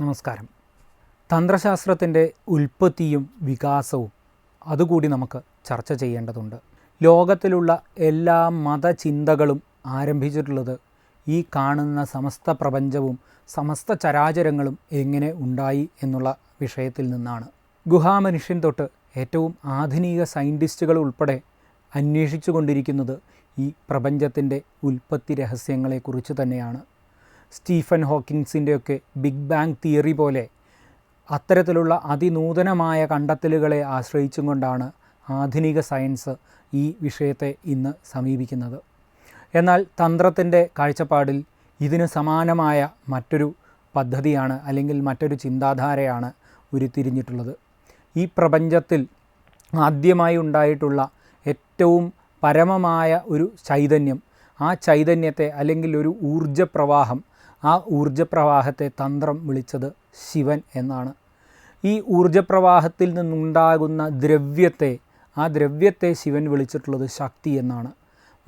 നമസ്കാരം. തന്ത്രശാസ്ത്രത്തിന്റെ ഉൽപ്പത്തിയും വികാസവും അതുകൂടി നമുക്ക് ചർച്ച ചെയ്യേണ്ടതുണ്ട്. ലോകത്തിലുള്ള എല്ലാ മതചിന്തകളും ആരംഭിച്ചിട്ടുള്ളത് ഈ കാണുന്ന സമസ്ത പ്രപഞ്ചവും സമസ്ത ചരാചരങ്ങളും എങ്ങനെ ഉണ്ടായി എന്നുള്ള വിഷയത്തിൽ നിന്നാണ്. ഗുഹാമനുഷ്യൻ തൊട്ട് ഏറ്റവും ആധുനിക സയന്റിസ്റ്റുകൾ ഉൾപ്പെടെ അന്വേഷിച്ചു കൊണ്ടിരിക്കുന്നത് ഈ പ്രപഞ്ചത്തിന്റെ ഉൽപ്പത്തി രഹസ്യങ്ങളെക്കുറിച്ച് തന്നെയാണ്. സ്റ്റീഫൻ ഹോക്കിൻസിന്റെയൊക്കെ ബിഗ് ബാങ് തിയറി പോലെ അത്തരത്തിലുള്ള അതിനൂതനമായ കണ്ടെത്തലുകളെ ആശ്രയിച്ചും കൊണ്ടാണ് ആധുനിക സയൻസ് ഈ വിഷയത്തെ ഇന്ന് സമീപിക്കുന്നത്. എന്നാൽ തന്ത്രത്തിന്റെ കാഴ്ചപ്പാടിൽ ഇതിന് സമാനമായ മറ്റൊരു പദ്ധതിയാണ് അല്ലെങ്കിൽ മറ്റൊരു ചിന്താധാരയാണ് ഉരുത്തിരിഞ്ഞിട്ടുള്ളത്. ഈ പ്രപഞ്ചത്തിൽ ആദ്യമായി ഉണ്ടായിട്ടുള്ള ഏറ്റവും പരമമായ ഒരു ചൈതന്യം ആ ചൈതന്യത്തെ അല്ലെങ്കിൽ ഒരു ഊർജപ്രവാഹം ആ ഊർജപ്രവാഹത്തെ തന്ത്രം വിളിച്ചത് ശിവൻ എന്നാണ്. ഈ ഊർജപ്രവാഹത്തിൽ നിന്നുണ്ടാകുന്ന ദ്രവ്യത്തെ ആ ദ്രവ്യത്തെ ശിവൻ വിളിച്ചിട്ടുള്ളത് ശക്തി എന്നാണ്.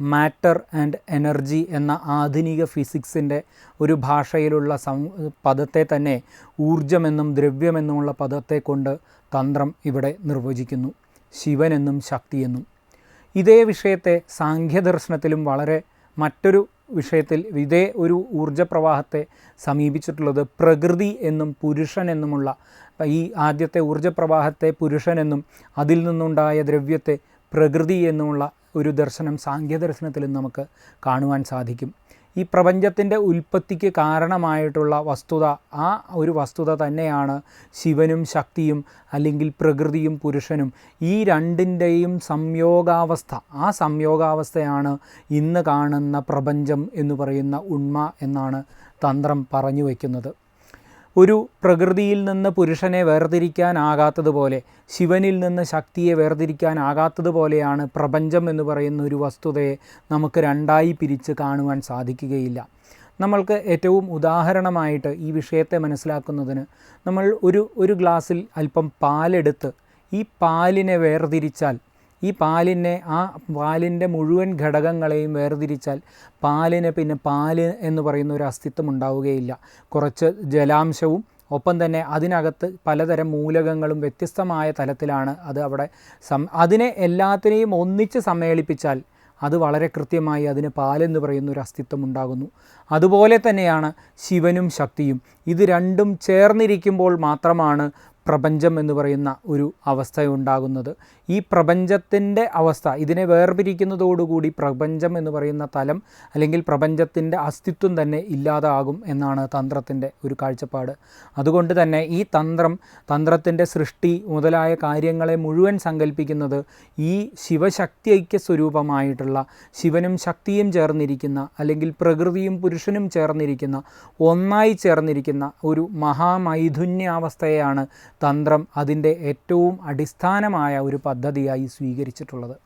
മാറ്റർ ആൻഡ് എനർജി എന്ന ആധുനിക ഫിസിക്സിന്റെ ഒരു ഭാഷയിലുള്ള സം പദത്തെ തന്നെ ഊർജമെന്നും ദ്രവ്യമെന്നുമുള്ള പദത്തെ കൊണ്ട് തന്ത്രം ഇവിടെ നിർവചിക്കുന്നു. ശിവനെന്നും ശക്തിയെന്നും. ഇതേ വിഷയത്തെ സാഖ്യദർശനത്തിലും വളരെ മറ്റൊരു വിഷയത്തിൽ ഇതേ ഒരു ഊർജപ്രവാഹത്തെ സമീപിച്ചിട്ടുള്ളത് പ്രകൃതി എന്നും പുരുഷൻ എന്നുമുള്ള ഈ ആദ്യത്തെ ഊർജപ്രവാഹത്തെ പുരുഷൻ എന്നും അതിൽ നിന്നുണ്ടായ ദ്രവ്യത്തെ പ്രകൃതി എന്നുമുള്ള ഒരു ദർശനം സാഖ്യദർശനത്തിലും നമുക്ക് കാണുവാൻ സാധിക്കും. ഈ പ്രപഞ്ചത്തിന്റെ ഉൽപ്പത്തിക്ക് കാരണമായിട്ടുള്ള വസ്തുത ആ ഒരു വസ്തുത തന്നെയാണ് ശിവനും ശക്തിയും അല്ലെങ്കിൽ പ്രകൃതിയും പുരുഷനും. ഈ രണ്ടിന്റെയും സംയോഗാവസ്ഥ ആ സംയോഗാവസ്ഥയാണ് ഇന്ന് കാണുന്ന പ്രപഞ്ചം എന്ന് പറയുന്ന ഉണ്മ എന്നാണ് തന്ത്രം പറഞ്ഞു വയ്ക്കുന്നത് ഒരു പ്രകൃതിയിൽ നിന്ന് പുരുഷനെ വേർതിരിക്കാനാകാത്തതുപോലെ ശിവനിൽ നിന്ന് ശക്തിയെ വേർതിരിക്കാനാകാത്തതുപോലെയാണ് പ്രപഞ്ചം എന്ന് പറയുന്ന ഒരു വസ്തുതയെ നമുക്ക് രണ്ടായി പിരിച്ച് കാണുവാൻ സാധിക്കുകയില്ല. നമ്മൾക്ക് ഏറ്റവും ഉദാഹരണമായിട്ട് ഈ വിഷയത്തെ മനസ്സിലാക്കുന്നതിന് നമ്മൾ ഒരു ഒരു ഗ്ലാസ്സിൽ അല്പം പാലെടുത്ത് ഈ പാലിനെ വേർതിരിച്ചാൽ ഈ പാലിനെ ആ പാലിന്റെ മുഴുവൻ ഘടകങ്ങളെയും വേർതിരിച്ചാൽ പാലിന് പിന്നെ പാൽ എന്ന് പറയുന്ന ഒരു അസ്തിത്വം ഉണ്ടാവുകയില്ല. കുറച്ച് ജലാംശവും ഒപ്പം തന്നെ അതിനകത്ത് പലതരം മൂലകങ്ങളും വ്യത്യസ്തമായ തലത്തിലാണ് അത് അവിടെ സം അതിനെ എല്ലാത്തിനെയും ഒന്നിച്ച് സമ്മേളിപ്പിച്ചാൽ അത് വളരെ കൃത്യമായി അതിന് പാലെന്ന് പറയുന്ന ഒരു അസ്തിത്വം ഉണ്ടാകുന്നു. അതുപോലെ തന്നെയാണ് ശിവനും ശക്തിയും. ഇത് രണ്ടും ചേർന്നിരിക്കുമ്പോൾ മാത്രമാണ് പ്രപഞ്ചം എന്ന് പറയുന്ന ഒരു അവസ്ഥയുണ്ടാകുന്നത്. ഈ പ്രപഞ്ചത്തിന്റെ അവസ്ഥ ഇതിനെ വേർപിരിക്കുന്നതോടുകൂടി പ്രപഞ്ചം എന്ന് പറയുന്ന തലം അല്ലെങ്കിൽ പ്രപഞ്ചത്തിന്റെ അസ്തിത്വം തന്നെ ഇല്ലാതാകും എന്നാണ് തന്ത്രത്തിന്റെ ഒരു കാഴ്ചപ്പാട്. അതുകൊണ്ട് തന്നെ ഈ തന്ത്രം തന്ത്രത്തിന്റെ സൃഷ്ടി മുതലായ കാര്യങ്ങളെ മുഴുവൻ സങ്കല്പിക്കുന്നത് ഈ ശിവശക്തി ഐക്യ സ്വരൂപമായിട്ടുള്ള ശിവനും ശക്തിയും ചേർന്നിരിക്കുന്ന അല്ലെങ്കിൽ പ്രകൃതിയും പുരുഷനും ചേർന്നിരിക്കുന്ന ഒന്നായി ചേർന്നിരിക്കുന്ന ഒരു മഹാമൈഥുന്യാവസ്ഥയാണ് തന്ത്രം അതിന്റെ ഏറ്റവും അടിസ്ഥാനമായ ഒരു പദ്ധതിയായി സ്വീകരിച്ചിട്ടുള്ളത്.